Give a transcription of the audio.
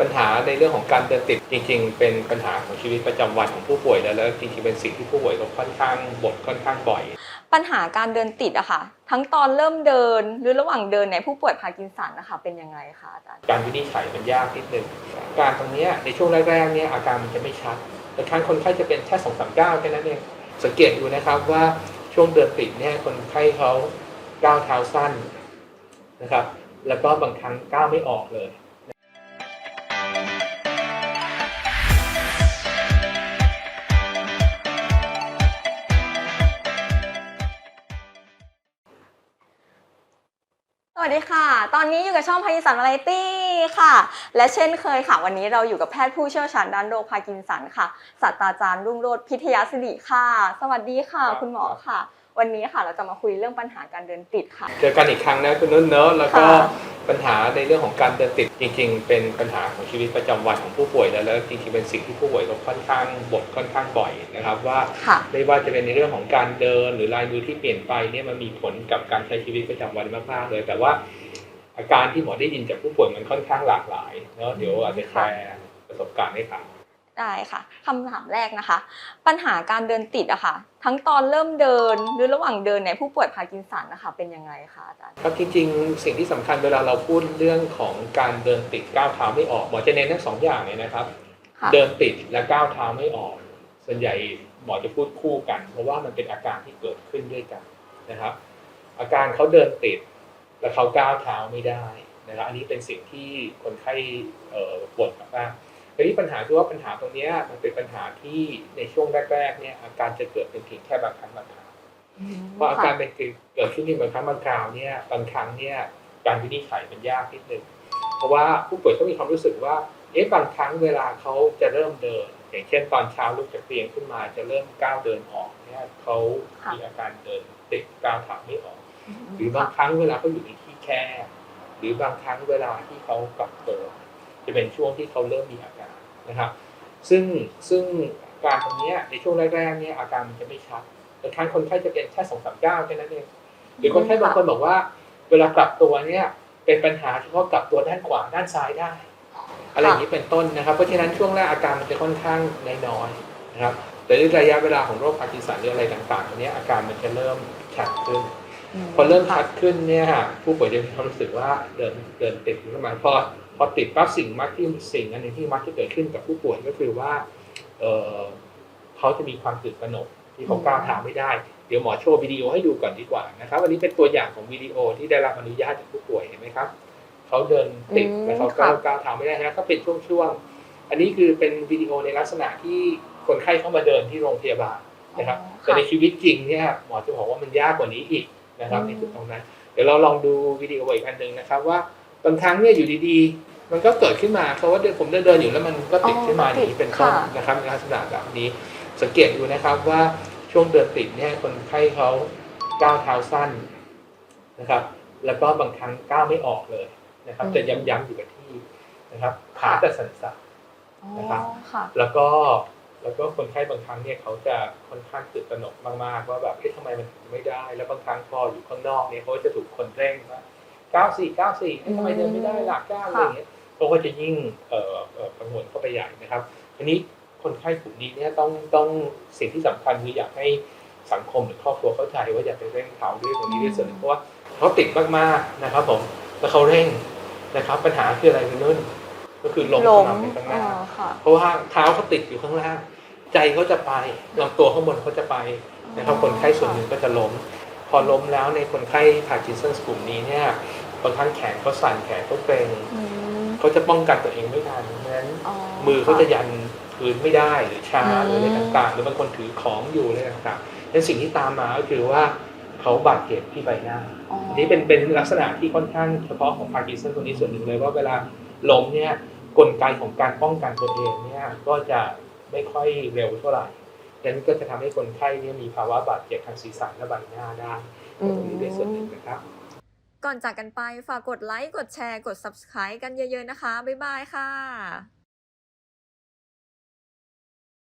ปัญหาในเรื่องของการเดินติดจริง ๆ เป็นปัญหาของชีวิตประจำวันของผู้ป่วยแล้วแล้วจริงๆเป็นสิ่งที่ผู้ป่วยก็ค่อนข้างบ่นค่อนข้างบ่อย ปัญหาการเดินติดอะค่ะ ทั้งตอนเริ่มเดินหรือระหว่างเดินในผู้ป่วยพาร์กินสันนะคะเป็นยังไงคะอาจารย์การวินิจฉัยมันยากนิดนึงอาการตรงเนี้ยในช่วงแรกๆเนี่ยอาการมันจะไม่ชัดบางครั้งคนไข้จะเป็นแค่สองสามก้าวแค่นั้นเองสังเกตดูนะครับว่าช่วงเดินติดเนี่ยคนไข้เขาก้าวเท้าสั้นนะครับ แล้วก็บางครั้งก้าวไม่ออกเลย วัสดีค่ะ ตอนนี้อยู่กับช่องพาร์กินสันวาไรตี้ค่ะ และเช่นเคยค่ะ วันนี้เราอยู่กับแพทย์ผู้เชี่ยวชาญด้านโรคพาร์กินสันค่ะศาสตราจารย์รุ่งโรจน์พิทยาสิริค่ะ สวัสดีค่ะครับคุณหมอค่ะ วันนี้ค่ะเราจะมาคุยเรื่องปัญหาการเดินติดค่ะ เจอกันอีกครั้งนะคุณนุ่นเนอะแล้วก็ค่ะปัญหาในเรื่องของการเดินติดจริง ๆ เป็นปัญหาของชีวิตประจำวันของผู้ป่วยแล้วแล้วจริงๆเป็นสิ่งที่ผู้ป่วยก็ค่อนข้างบ่นค่อนข้างบ่อยนะครับว่า ค่ะ ไม่ว่าจะเป็นในเรื่องของการเดินหรือลายมือที่เปลี่ยนไปเนี่ยมันมีผลกับการใช้ชีวิตประจำวันมากๆเลย แต่ว่าอาการที่หมอได้ยินจากผู้ป่วยมันค่อนข้างหลากหลายเนาะเดี๋ยวอาจจะแชร์ประสบการณ์ให้ฟัง ได้ค่ะคำถามแรกนะคะ ปัญหาการเดินติดอะค่ะ ทั้งตอนเริ่มเดินหรือระหว่างเดินในผู้ป่วยพาร์กินสันนะคะเป็นยังไงคะอาจารย์ครับจริงๆ สิ่งที่สำคัญเวลาเราพูดเรื่องของการเดินติดก้าวเท้าไม่ออกหมอจะเน้นทั้งสองอย่างเลยนะครับค่ะเดินติดและก้าวเท้าไม่ออก ส่วนใหญ่หมอจะพูดคู่กัน เพราะว่ามันเป็นอาการที่เกิดขึ้นด้วยกันนะครับ อาการเขาเดินติดและเขาก้าวเท้าไม่ได้นะครับอันนี้เป็นสิ่งที่คนไข้เอ่อบ่นมากๆ ทีนี้ปัญหาคือว่าปัญหาตรงนี้มันเป็นปัญหาที่ในช่วงแรกๆเนี่ยอาการจะเกิดเป็นเพียงแค่บางครั้งบางคราวเพราะอาการเป็นเกิดขึ้นในบางครั้งบางคราวเนี่ยบางครั้งเนี่ยการวินิจฉัยมันยากนิดนึงเพราะว่าผู้ป่วยเขามีความรู้สึกว่าเอ๊ะบางครั้งเวลาเขาจะเริ่มเดิน อย่างเช่นตอนเช้าลุกจากเตียงขึ้นมาจะเริ่มก้าวเดินออกเนี่ยเขามีอาการเดินติดก้าวเท้าไม่ออก หรือบางค่ะครั้งเวลาเขาอยู่ในที่แคบหรือบางครั้งเวลาที่เขากลับตัวจะเป็นช่วงที่เขาเริ่มมีอาการ นะครับ ซึ่งซึ่งอาการตรงนี้ในช่วงแรกๆเนี่ยอาการมันจะไม่ชัดบางครั้งคนไข้จะเป็นแค่สองสามก้าแค่นั้นเองหรือคนไข้บางคนบอกว่า เวลากลับตัวเนี่ยเป็นปัญหาเฉพาะกลับตัวด้านขวาด้านซ้ายได้ อะไรอย่างนี้เป็นต้นนะครับ เพราะฉะนั้นช่วงแรกอาการมันจะค่อนข้างน้อยๆนะครับ แต่ด้วยระยะเวลาของโรคพาร์กินสันหรืออะไรต่างๆตรงนี้อาการมันจะเริ่มชัดขึ้น พอเริ่มชัดขึ้นเนี่ยผู้ป่วยจะมีความรู้สึกว่าเดินเดินติดขึ้นมาพอพอติดปั๊บสิ่งมักที่สิ่งอันหนึงที่มักจะเกิดขึ้นกับผู้ป่วยก็คือว่าเออเขาจะมีความตื่นตระหนกที่เขาก้าวเท้าไม่ได้ เดี๋ยวหมอโชว์วิดีโอให้ดูก่อนดีกว่านะครับวันนี้เป็นตัวอย่างของวิดีโอที่ได้รับอนุญาตจากผู้ป่วยเห็นไหมครับเขาเดินติดอืมแล้วเขาก้าวค่ะก้าวเท้าไม่ได้นะก็เป็นช่วงๆอันนี้คือเป็นวิดีโอในลักษณะที่คนไข้เข้ามาเดินที่โรงพยาบาลนะครับอ๋อแต่ค่ะในชีวิตจริงเนี่ยหมอจะบอกว่ามันยากกว่านี้อีก นะครับอืมในจุดตรงนั้น เดี๋ยวเราลองดูวิดีโออีกอันหนึ่งนะครับ ว่าบางครั้งเนี่ยอยู่ดีๆ มันก็เกิดขึ้นมาเพราะว่าเดินผมเดินเดินอยู่แล้วมันก็ติดขึ้นมาอย่างนี้เป็นต้นนะครับในลักษณะแบบนี้ สังเกตดูนะครับว่าช่วงเดินติดเนี่ยคนไข้เขาก้าวเท้าสั้นนะครับ แล้วก็บางครั้งก้าวไม่ออกเลยนะครับจะย้ำๆอยู่กับที่นะครับขาจะสั่นๆอ๋อนะครับค่ะแล้วก็ แล้วก็คนไข้บางครั้งเนี่ยเขาจะค่อนข้างตื่นตระหนกมากๆว่าแบบเอ๊ะทำไมมันถึงไม่ได้ แล้วบางครั้งพออยู่ข้างนอกเนี่ยเขาก็จะถูกคนเร่งว่าเก้าสี่เก้าสี่ทำไมเดินไม่ได้หลักเก้าอะไรอย่างเงี้ยเขาก็จะยิ่งเอ่อเอ่อกังวลเข้าไปใหญ่นะครับทีนี้คนไข้กลุ่มนี้เนี่ยต้องต้องสิ่งที่สำคัญคืออยากให้สังคมหรือครอบครัวเข้าใจว่าอย่าไปเร่งเขาด้วยตรงนี้ด้วยส่วนหนึ่งเพราะว่าเขาติดมากๆนะครับผมแล้วเขาเร่งนะครับ ปัญหาคืออะไรคุณนุ่นก็คือลมลเข้ามมาในข้างหอ๋น้าอค่ะเพราะว่าเท้าเขาติดอยู่ข้างล่าง ใจเขาจะไปลำตัวข้างบนเขาจะไปนะครับคนไข้ส่วนหนึ่งก็จะล้ม พอล้มแล้วในคนไข้พาร์กินสันกลุ่มนี้เนี่ยบางครั้งแขนเขาสั่นแขนเขาเกร็งอืมเขาจะป้องกันตัวเองไม่ทันเพราะฉะนั้นอ๋อมือเขาจะยันพื้นไม่ได้หรือชาอืมหรืออะไรต่างๆ หรือบางคนถือของอยู่อะไรต่างๆและสิ่งที่ตามมาก็คือว่าเขาบาดเจ็บที่ใบหน้าอ๋ออันนี้เป็นเป็นลักษณะที่ค่อนข้างเฉพาะของพาร์กินสันตัวนี้ส่วนหนึ่งเลยว่าเวลาล้มเนี่ยกลไกของการป้องกันตัวเองเนี่ยก็จะ ไม่ค่อยเร็วเท่าไหร่ดังนั้นก็จะทำให้คนไข้เนี่ยมีภาวะบาดเจ็บทางศีรษะและใบหน้าได้ตรงนี้เป็นส่วนหนึ่งนะครับ ก่อนจากกันไปฝากกดไลค์ กดแชร์ กด subscribe กันเยอะๆนะคะ บ๊ายบายค่ะ